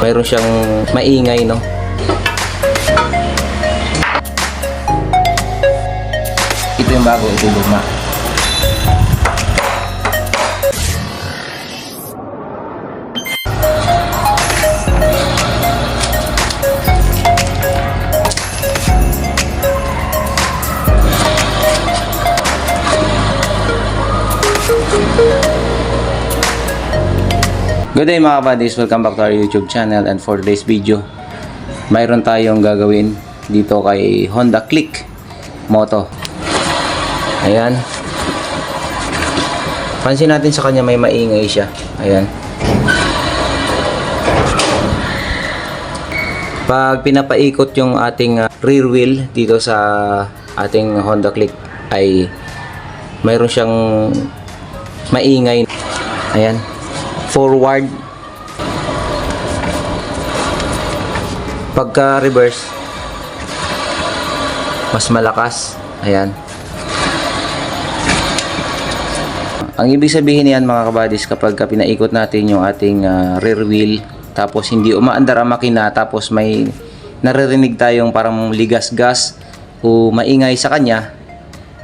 mayroon siyang maingay, no? Ito yung bago, ito yung. Good day mga buddies, welcome back to our YouTube channel and for today's video, mayroon tayong gagawin dito kay Honda Click Moto. Ayan. Pansin natin sa kanya may maingay siya. Ayan. Pag pinapaikot yung ating uh, rear wheel dito sa ating Honda Click ay mayroon siyang maingay. Ayan forward. Pagka reverse mas malakas. Ayan. Ang ibig sabihin niyan mga kabadis kapag ka pinaikot natin yung ating ah, rear wheel tapos hindi umaandar ang makina tapos may naririnig tayong parang ligas-gas o maingay sa kanya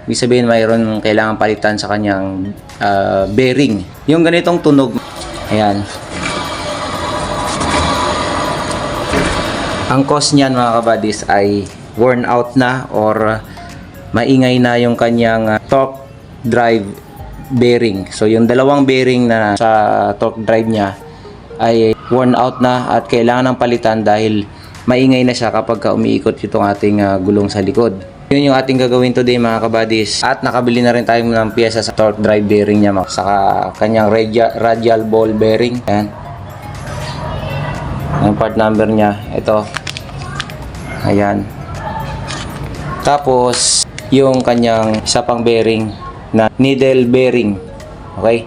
ibig sabihin mayroon kailangan palitan sa kanyang ah, bearing. Yung ganitong tunog Ayan. Ang cause niyan mga kabadis ay worn out na or maingay na yung kanyang uh, torque drive bearing. So yung dalawang bearing na sa torque drive niya ay worn out na at kailangan ng palitan dahil maingay na siya kapag ka umiikot itong ating uh, gulong sa likod. Yun yung ating gagawin today mga kabadis. At nakabili na rin tayo ng pyesa sa torque drive bearing niya. Saka kanyang radial, radial ball bearing. Ayan. Ang part number niya. Ito. Ayan. Tapos, yung kanyang isa pang bearing na needle bearing. Okay?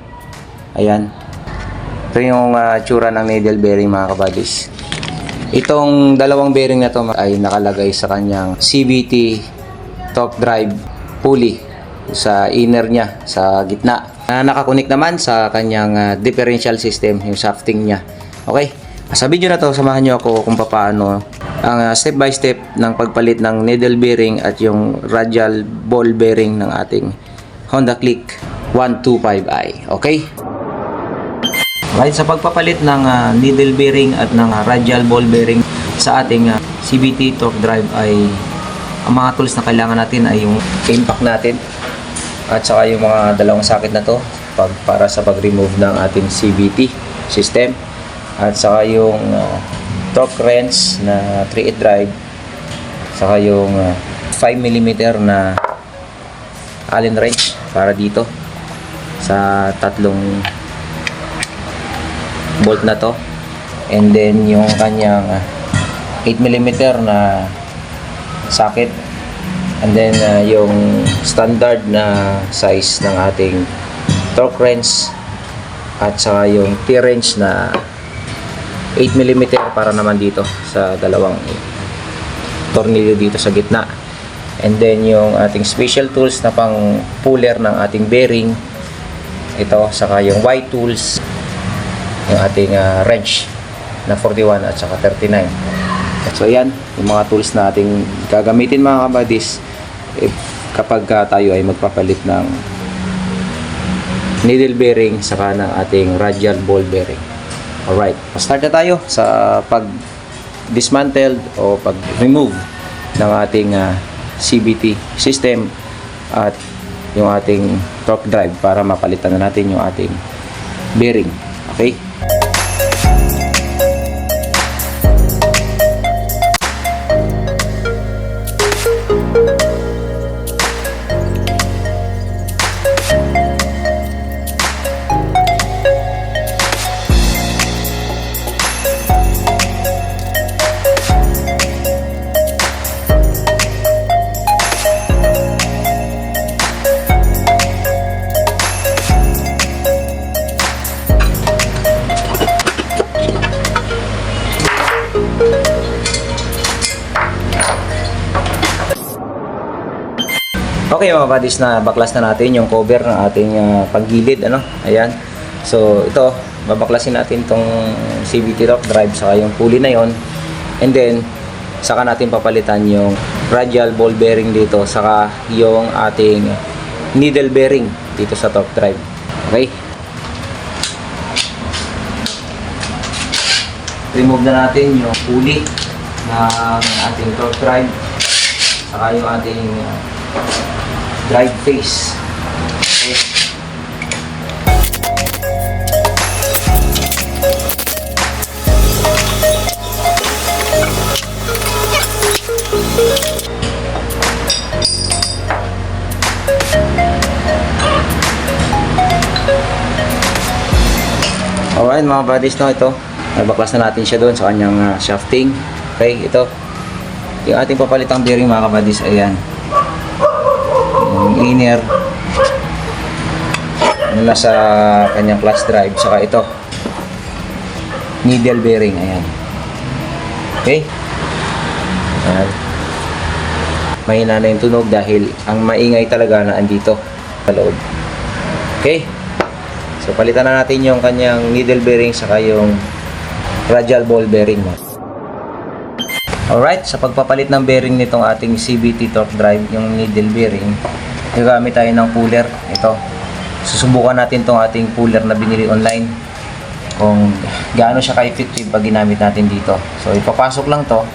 Ayan. Ito yung uh, tsura ng needle bearing mga kabadis. Itong dalawang bearing na to ay nakalagay sa kanyang CVT torque drive pulley sa inner niya sa gitna. Na nakakunik naman sa kanyang ah, differential system, yung shafting niya. Okay? Sa video na to, samahan niyo ako kung paano ang ah, step by step ng pagpalit ng needle bearing at yung radial ball bearing ng ating Honda Click 125i. Okay? Right, sa pagpapalit ng ah, needle bearing at ng ah, radial ball bearing sa ating ah, CVT torque drive ay ang mga tools na kailangan natin ay yung impact natin at saka yung mga dalawang socket na to pag, para sa pag-remove ng ating CVT system at saka yung ah, torque wrench na 3-8 drive saka yung ah, 5mm na Allen wrench para dito sa tatlong bolt na to. And then yung kanyang ah, 8mm na socket and then ah, yung standard na size ng ating torque wrench at saka yung T-wrench na 8mm para naman dito sa dalawang tornilyo dito sa gitna. And then yung ating special tools na pang puller ng ating bearing ito saka yung Y tools yung ating ah, wrench na 41 at saka 39 so yan yung mga tools na ating gagamitin mga kabadis eh, kapag ah, tayo ay magpapalit ng needle bearing saka ng ating radial ball bearing. Alright start na tayo sa pag dismantled o pag remove ng ating ah, CBT system at yung ating torque drive para mapalitan na natin yung ating bearing. Okay Okay mga buddies na baklas na natin yung cover ng ating ah, paggilid ano. Ayan. So ito babaklasin natin tong CVT lock drive saka yung pulley na yon and then saka natin papalitan yung radial ball bearing dito saka yung ating needle bearing dito sa torque drive okay remove na natin yung pulley ng ating torque drive saka yung ating uh, drive face okay Alright mga buddies no, ito. Nabaklas na natin siya doon sa kanyang ah, shafting. Okay, ito. Yung ating papalitang bearing mga kabadis, ayan. Inner. Mula sa kanyang clutch drive. Saka ito. Needle bearing, ayan. Okay. Ayan. Mahina na yung tunog dahil ang maingay talaga na andito sa loob. Okay. So palitan na natin yung kanyang needle bearing saka yung radial ball bearing mo. Alright, sa pagpapalit ng bearing nitong ating CVT torque drive, yung needle bearing, gagamit tayo ng puller. Ito. Susubukan natin tong ating puller na binili online. Kung gaano siya ka-effective pag ginamit natin dito. So ipapasok lang to.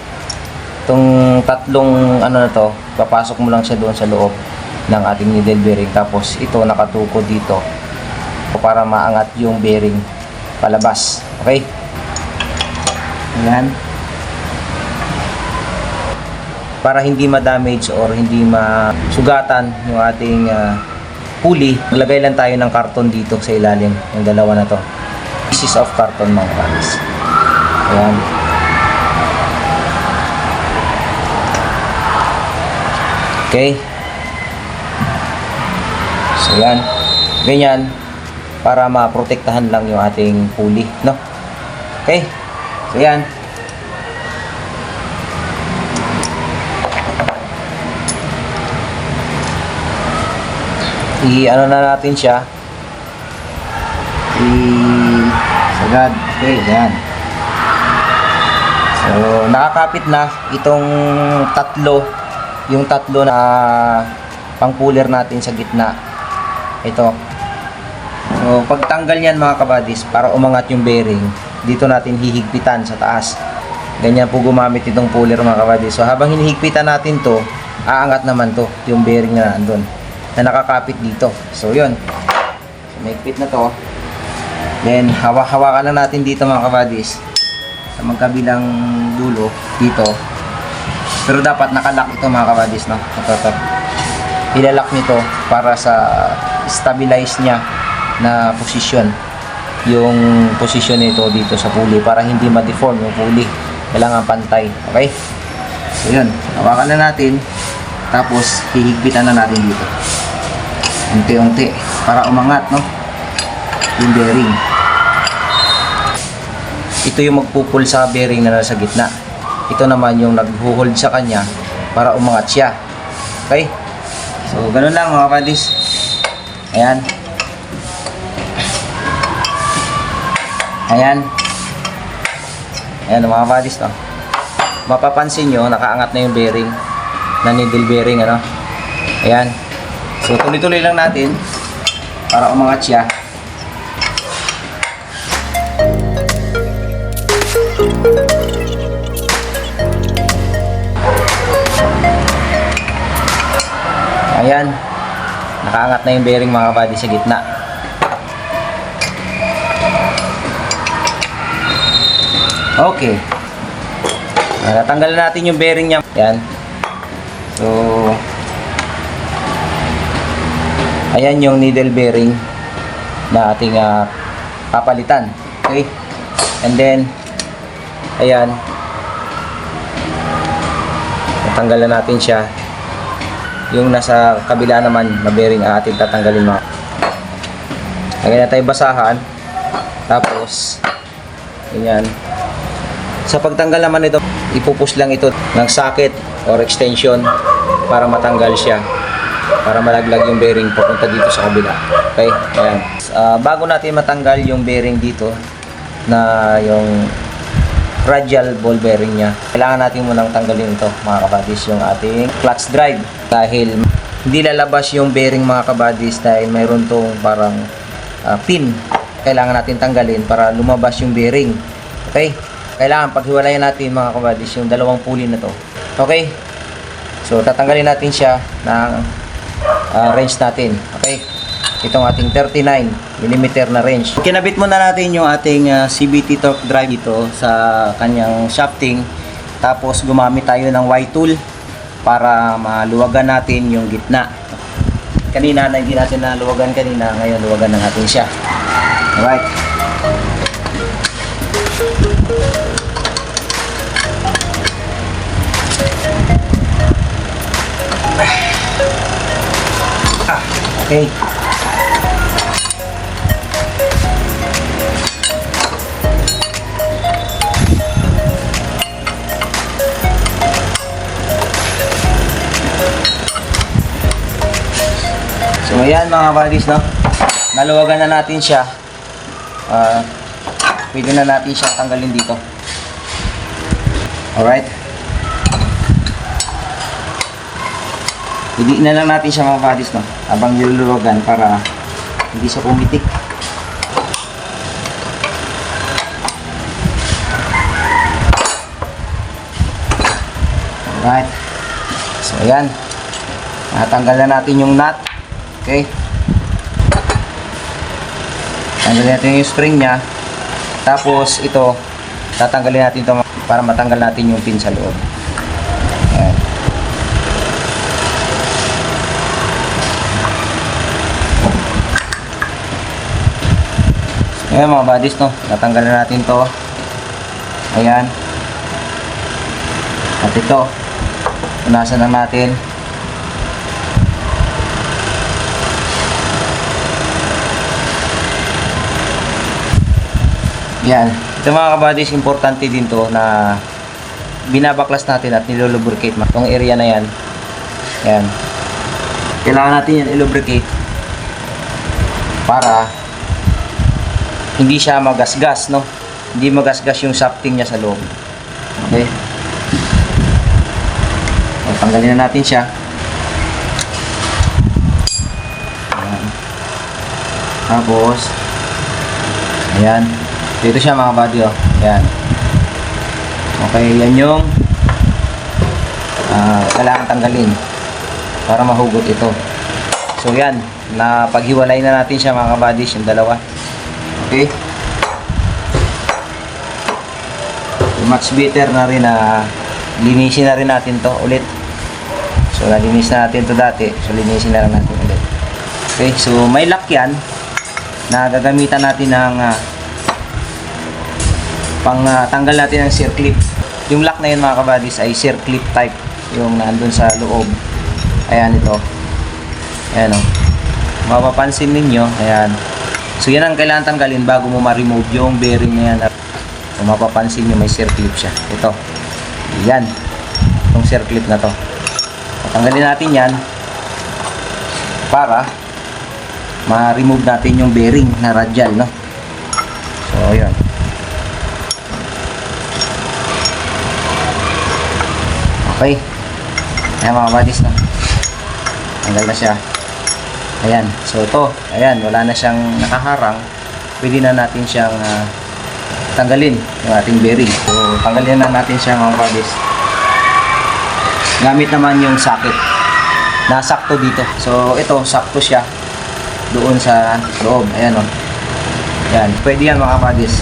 Itong tatlong ano na to, papasok mo lang siya doon sa loob ng ating needle bearing. Tapos ito nakatukod dito para maangat yung bearing palabas. Okay? Ayan. Para hindi ma-damage or hindi masugatan yung ating ah, pulley, maglagay lang tayo ng karton dito sa ilalim, yung dalawa na to. Pieces of carton mga kamis. Ayan. Okay. So yan. Ganyan para maprotektahan lang yung ating pulley, no? Okay. So yan. I-ano na natin siya. I sagad. Okay, yan. So, nakakapit na itong tatlo, yung tatlo na pang puller natin sa gitna. Ito, So, pagtanggal niyan mga kabadis, para umangat yung bearing, dito natin hihigpitan sa taas. Ganyan po gumamit itong puller mga kabadis. So, habang hinihigpitan natin to, aangat naman to, yung bearing na nandun, na nakakapit dito. So, yun. So, may higpit na to. Then, hawa-hawakan lang natin dito mga kabadis. Sa magkabilang dulo, dito. Pero dapat nakalock ito mga kabadis, no? Ito, ito. Ilalak nito para sa stabilize niya na posisyon yung posisyon nito dito sa pulley para hindi ma-deform yung pulley kailangan pantay okay so yun hawakan na natin tapos hihigpitan na natin dito unti-unti para umangat no yung bearing ito yung magpupul sa bearing na nasa gitna ito naman yung naghuhold sa kanya para umangat siya okay so ganun lang mga kadis ayan Ayan. Ayan mga buddies to. Mapapansin nyo, nakaangat na yung bearing. Na needle bearing, ano. Ayan. So, tuloy-tuloy lang natin para umangat siya. Ayan. Nakaangat na yung bearing mga buddies sa gitna. Okay. Natanggalan natin yung bearing niya. Yan. So, ayan yung needle bearing na ating ah, papalitan. Okay. And then, ayan. Natanggalan natin siya. Yung nasa kabila naman na bearing ang ating tatanggalin mga. Lagyan na tayo basahan. Tapos, ganyan. Sa pagtanggal naman ito, ipupush lang ito ng socket or extension para matanggal siya. Para malaglag yung bearing papunta dito sa kabila. Okay? Ayan. Ah, bago natin matanggal yung bearing dito na yung radial ball bearing niya. Kailangan natin munang tanggalin ito mga kabadis yung ating clutch drive dahil hindi lalabas yung bearing mga kabadis dahil mayroon tong parang ah, pin. Kailangan natin tanggalin para lumabas yung bearing. Okay? Kailangan paghiwalayan natin mga kabadis yung dalawang pulley na to. Okay? So tatanggalin natin siya ng ah, range natin. Okay? Itong ating 39 mm na range. Kinabit muna natin yung ating ah, CBT torque drive dito sa kanyang shafting. Tapos gumamit tayo ng Y-tool para maluwagan natin yung gitna. Kanina na hindi natin naluwagan kanina, ngayon luwagan na natin siya. Alright. Okay. So ayan mga buddies no. Naluwagan na natin siya. Ah, pwede na natin siya tanggalin dito. Alright. Hindi na lang natin siya mga buddies no. Habang niluluwagan para hindi siya pumitik. Alright. So ayan. Natanggal na natin yung nut. Okay. Tanggalin natin yung spring niya. Tapos ito, tatanggalin natin ito para matanggal natin yung pin sa loob. Ayan mga buddies no, natanggal na natin to. Ayan. At ito, punasan lang natin. Yan. Ito mga kabadis, importante din to na binabaklas natin at nilolubricate. Itong area na yan. Yan. Kailangan natin yan ilubricate para hindi siya magasgas, no? Hindi magasgas yung shafting niya sa loob. Okay? Tanggalin na natin siya. Ayan. Tapos, ayan. Dito siya mga buddy, oh. Ayan. Okay, yan yung ah, kailangan tanggalin para mahugot ito. So, yan. Napaghiwalay na natin siya mga kabadis, yung dalawa. Okay? Much better na rin na linisin na rin natin to ulit. So, nalinis na natin to dati. So, linisin na lang natin ulit. Okay, so may lock yan na gagamitan natin ng ah, pang ah, tanggal natin ng circlip. Yung lock na yun mga kabadis ay circlip type. Yung nandun sa loob. Ayan ito. Ayan o. Mapapansin ninyo. Ayan. So yan ang kailangan tanggalin bago mo ma-remove yung bearing na yan. Kung mapapansin nyo may circlip siya. Ito. Yan. Itong circlip na to. Tanggalin natin yan para ma-remove natin yung bearing na radial, no? So, yun. Okay. Ayan mga buddies, no? Tanggal na siya. Ayan. So, ito. Ayan. Wala na siyang nakaharang. Pwede na natin siyang ah, tanggalin yung ating bearing. So, tanggalin na natin siya mga buddies. Gamit naman yung socket. Nasakto dito. So, ito. Sakto siya doon sa loob. Ayan o. Yan. Pwede yan mga buddies.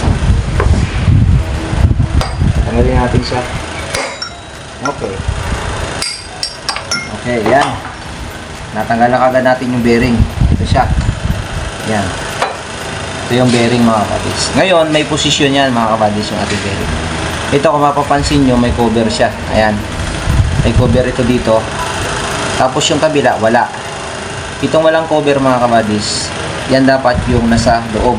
Tanggalin natin siya. Okay. Okay, yan. Natanggal na kagad natin yung bearing. Ito siya. Yan. Ito yung bearing mga buddies. Ngayon, may posisyon yan mga buddies yung ating bearing. Ito kung mapapansin nyo, may cover siya. Ayan. May cover ito dito. Tapos yung kabila, wala. Itong walang cover mga kabadis, yan dapat yung nasa loob.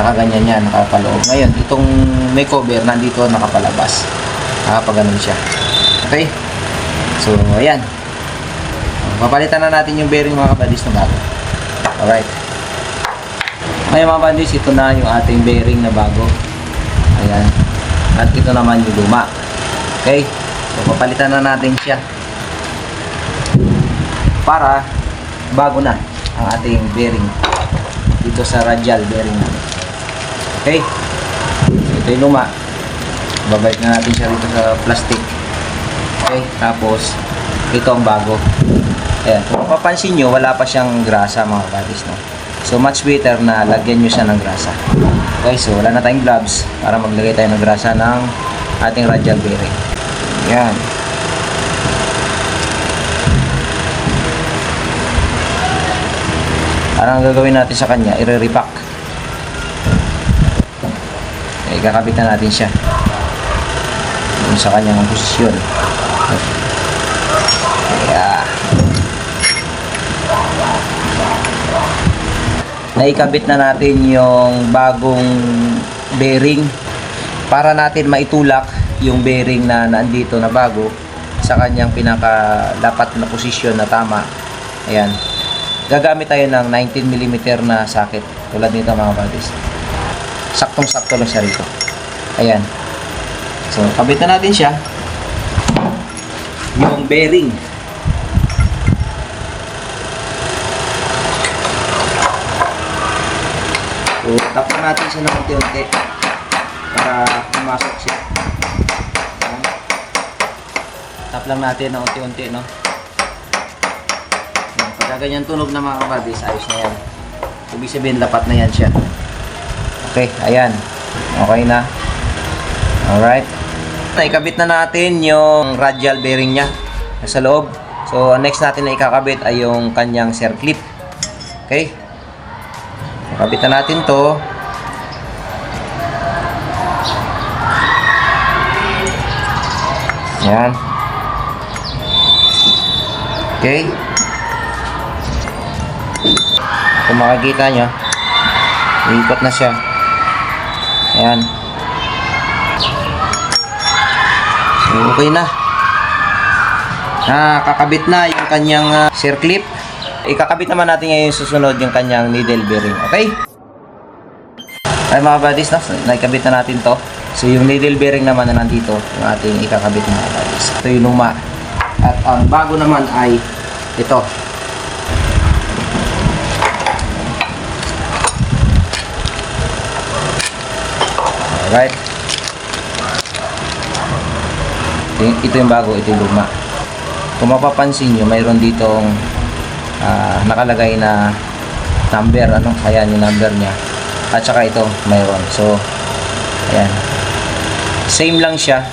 Nakaganyan yan, nakapaloob. Ngayon, itong may cover, nandito nakapalabas. Nakapaganon siya. Okay? So, ayan. Papalitan na natin yung bearing mga kabadis na bago. Alright. Ngayon mga kabadis, ito na yung ating bearing na bago. Ayan. At ito naman yung luma. Okay? So, papalitan na natin siya. Para bago na ang ating bearing dito sa radial bearing natin. Okay? So, ito yung luma. Babalik na natin siya dito sa plastic. Okay? Tapos, ito ang bago. Ayan. Mapapansin nyo, wala pa siyang grasa mga kabadis. No? So, much better na lagyan nyo siya ng grasa. Okay, so wala na tayong gloves para maglagay tayo ng grasa ng ating radial bearing. Yan. Parang ang gagawin natin sa kanya, i-repack. Okay, kakabit na natin siya. Dun sa kanyang posisyon. Kaya, naikabit na natin yung bagong bearing para natin maitulak yung bearing na nandito na bago sa kanyang pinakalapat na posisyon na tama. Ayan. Gagamit tayo ng 19mm na socket tulad nito mga buddies. Saktong-sakto lang siya rito. Ayan. So, kabit na natin siya. Yung bearing. So, tapan natin siya ng unti-unti para pumasok siya. Ayan. Tap lang natin ng unti-unti, no? Ayan, Pagka ganyan tunog na mga kabadis, ayos na yan. Ibig sabihin, lapat na yan siya. Okay, ayan. Okay na. Alright. Ikabit na natin yung radial bearing niya sa loob. So, next natin na ikakabit ay yung kanyang circlip. Okay? Kabitan natin to. Yan. Okay. Kung makikita nyo, iikot na siya. Ayan. Okay na. Nakakabit na yung kanyang uh, circlip. Ikakabit naman natin ngayon susunod yung kanyang needle bearing. Okay? Ay mga buddies, no? nakikabit na natin to. So yung needle bearing naman na nandito, yung ating ikakabit mga buddies. Ito yung luma. At ang bago naman ay ito. Alright. Ito yung- bago, ito yung luma. Kung mapapansin nyo, mayroon ditong ah, nakalagay na number ano ayan yung number niya at saka ito mayroon so ayan same lang siya.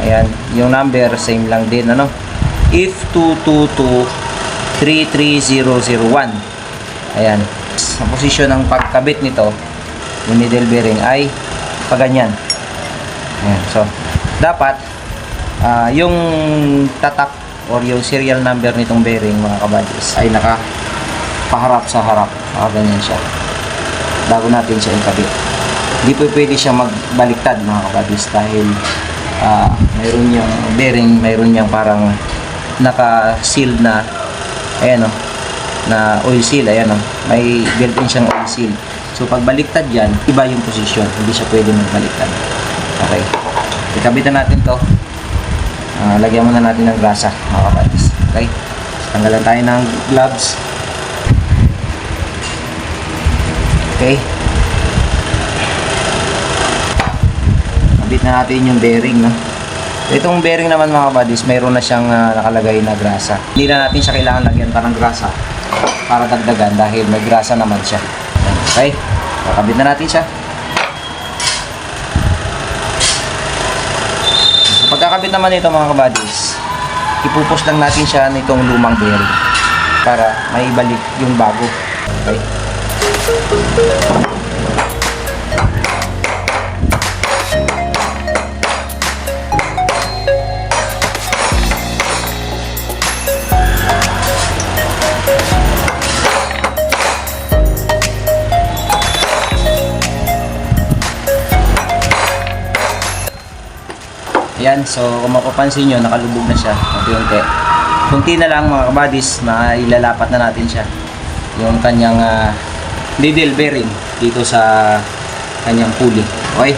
Ayan yung number same lang din ano? If 222 33001 ayan. Ang posisyon ng pagkabit nito yung needle bearing ay paganyan. Ayan so dapat ah, yung tatak or yung serial number nitong bearing mga kabadis ay naka paharap sa harap. Ganyan siya. Bago natin siya ikabit hindi po pwede siya magbaliktad mga kabadis dahil ah, mayroon yung bearing mayroon yung parang naka sealed na ayan o na oil seal ayan o may built-in siyang oil seal. So pag baliktad yan iba yung posisyon hindi siya pwede magbaliktad. Okay. Ikabitan natin to. Ah, lagyan muna natin ng grasa mga kapatis okay? Tanggalan tayo ng gloves. Okay kabit na natin yung bearing no? Itong bearing naman mga kapatis mayroon na siyang ah, nakalagay na grasa. Hindi na natin siya kailangan lagyan pa ng grasa para dagdagan dahil may grasa naman siya. Okay? Kakabit na natin siya. So, pagkakabit naman nito mga kabadis, ipupus lang natin siya nitong lumang bearing para maibalik yung bago. Okay? Yan, so kung mapapansin nyo, nakalubog na siya unti-unti. kunti na lang mga kabadis, mailalapat na natin siya. Yung kanyang ah, needle bearing dito sa kanyang pulley. Okay?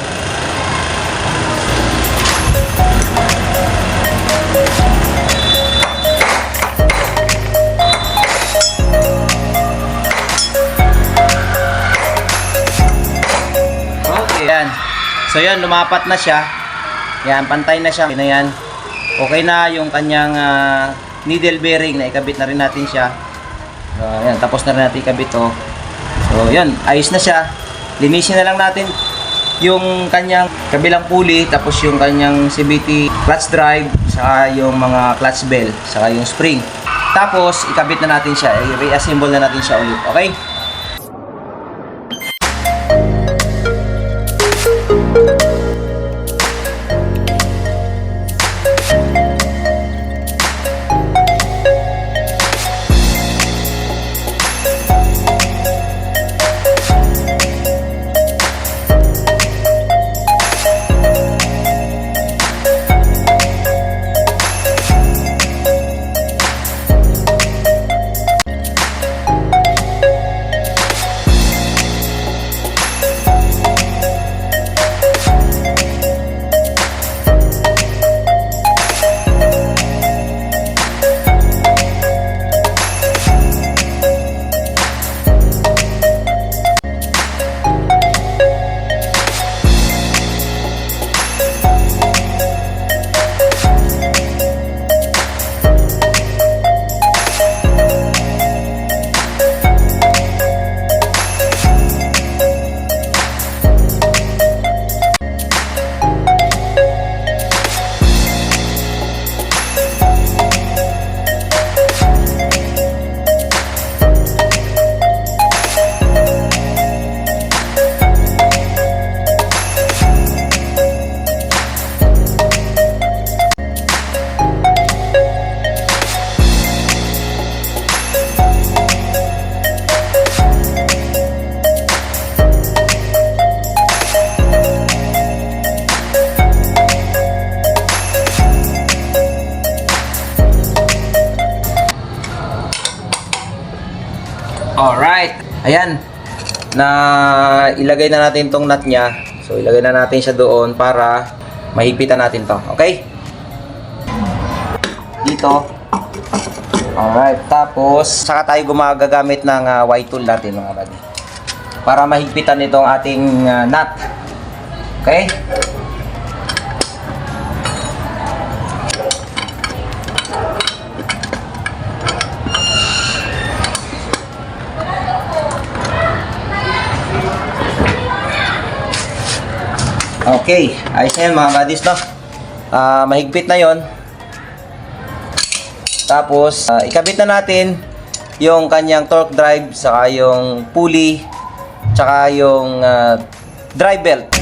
So yan, lumapat na siya. Yan, pantay na siya. Yan na yan. Okay na yung kanyang ah, needle bearing na ikabit na rin natin siya. So, yan, tapos na rin natin ikabit to. So yan, ayos na siya. Linisin na lang natin yung kanyang kabilang pulley, tapos yung kanyang CVT clutch drive, saka yung mga clutch bell, saka yung spring. Tapos, ikabit na natin siya. I-reassemble na natin siya ulit. Okay? Alright. Ayan. Na ilagay na natin tong nut niya. So ilagay na natin siya doon para mahigpitan natin to. Okay? Dito. Alright. Tapos, saka tayo gumagagamit ng uh, Y-tool natin mga buddy. Para mahigpitan itong ating ah, nut. Okay? Okay, ayos na yan mga buddies, no? Ah, mahigpit na yon. Tapos, ah, ikabit na natin yung kanyang torque drive, saka yung pulley, saka yung ah, drive belt.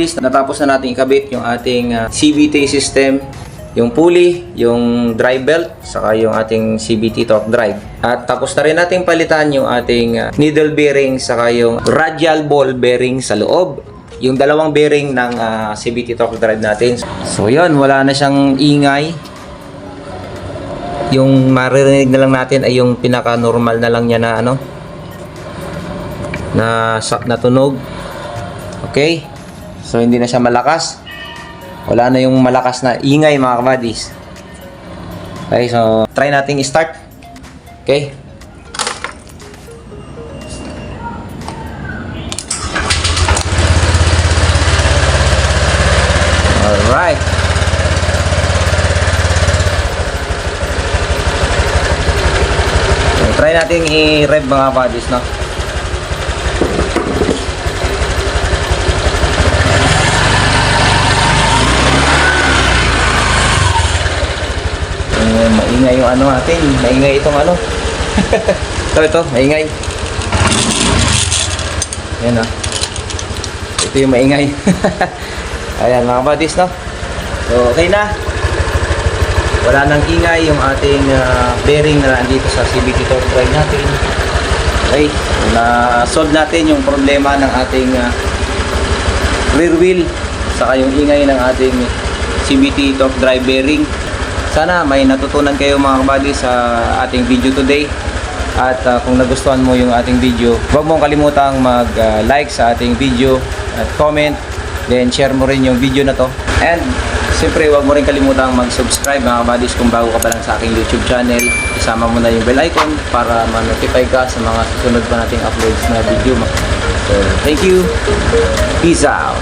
Buddies, natapos na natin ikabit yung ating ah, CVT system, yung pulley, yung drive belt, saka yung ating CVT torque drive. At tapos na rin natin palitan yung ating ah, needle bearing, saka yung radial ball bearing sa loob. Yung dalawang bearing ng ah, CVT torque drive natin. So yun, wala na siyang ingay. Yung maririnig na lang natin ay yung pinaka-normal na lang niya na ano, na sa- natunog. Okay? So hindi na siya malakas. Wala na yung malakas na ingay mga kabadis. Okay, so try nating i-start. Okay? Alright. So, try nating i-rev mga buddies, no? Maingay yung ano natin. Maingay itong ano. ito, ito. Maingay. Yan ah. Ito yung maingay. Ayan mga buddies, no? So, okay na. Wala nang ingay yung ating ah, bearing na nandito sa CVT torque drive natin. Okay, na-solve natin yung problema ng ating ah, rear wheel saka yung ingay ng ating CVT torque drive bearing. Sana may natutunan kayo mga kabady sa ating video today. At ah, kung nagustuhan mo yung ating video, huwag mong kalimutang mag-like sa ating video at comment. Then share mo rin yung video na to. And siyempre huwag mo rin kalimutang mag-subscribe mga kabadis kung bago ka pa lang sa aking YouTube channel. Isama mo na yung bell icon para ma-notify ka sa mga susunod pa nating uploads na video. So, thank you. Peace out.